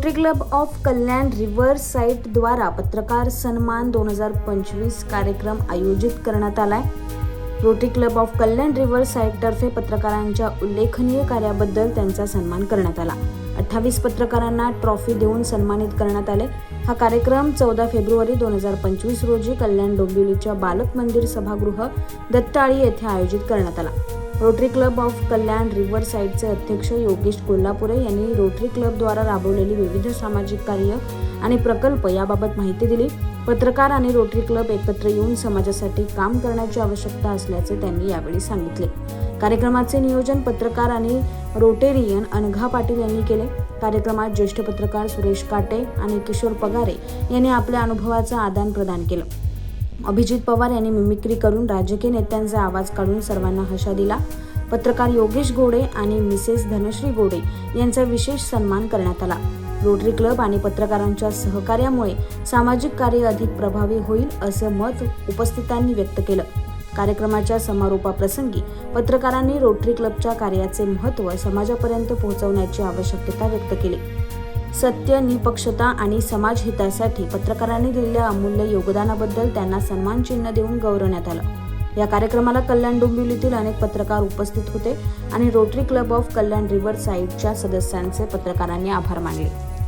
Club of Kalyan river साईटद्वारा पत्रकार सन्मान दोन हजार पंचवीस कार्यक्रम आयोजित करण्यात आलाय. Rotary club of Kalyan river साईटतर्फे पत्रकारांच्या उल्लेखनीय कार्याबद्दल त्यांचा सन्मान करण्यात आला. अठ्ठावीस पत्रकारांना ट्रॉफी देऊन सन्मानित करण्यात आले. हा कार्यक्रम चौदा फेब्रुवारी दोन हजार पंचवीस रोजी कल्याण डोंबिवलीच्या बालक मंदिर सभागृह दत्ताळी येथे आयोजित करण्यात आला. Rotary club of Kalyan river साईडचे अध्यक्ष योगेश कोल्हापुरे यांनी रोटरी क्लबद्वारा राबवलेली विविध सामाजिक कार्य आणि प्रकल्प याबाबत माहिती दिली. पत्रकार आणि रोटरी क्लब एकत्र येऊन समाजासाठी काम करण्याची आवश्यकता असल्याचे त्यांनी यावेळी सांगितले. कार्यक्रमाचे नियोजन पत्रकार आणि रोटेरियन अनघा पाटील यांनी केले. कार्यक्रमात ज्येष्ठ पत्रकार सुरेश काटे आणि किशोर पगारे यांनी आपल्या अनुभवाचं आदान प्रदान केलं. अभिजित पवार यांनी मिमिक्री करून राजकीय नेत्यांचा आवाज काढून सर्वांना हशा दिला. पत्रकार योगेश गोडे आणि मिसेस धनश्री गोडे यांचा विशेष सन्मान करण्यात आला. रोटरी क्लब आणि पत्रकारांच्या सहकार्यामुळे सामाजिक कार्य अधिक प्रभावी होईल असं मत उपस्थितांनी व्यक्त केलं. कार्यक्रमाच्या समारोपाप्रसंगी पत्रकारांनी रोटरी क्लबच्या कार्याचे महत्त्व समाजापर्यंत पोहोचवण्याची आवश्यकता व्यक्त केली. सत्य निपक्षता आणि समाजहितासाठी पत्रकारांनी दिलेल्या अमूल्य योगदानाबद्दल त्यांना सन्मान चिन्ह देऊन गौरवण्यात आलं. या कार्यक्रमाला कल्याण डोंबिवलीतील अनेक पत्रकार उपस्थित होते आणि rotary club of Kalyan river साईडच्या सदस्यांचे पत्रकारांनी आभार मानले.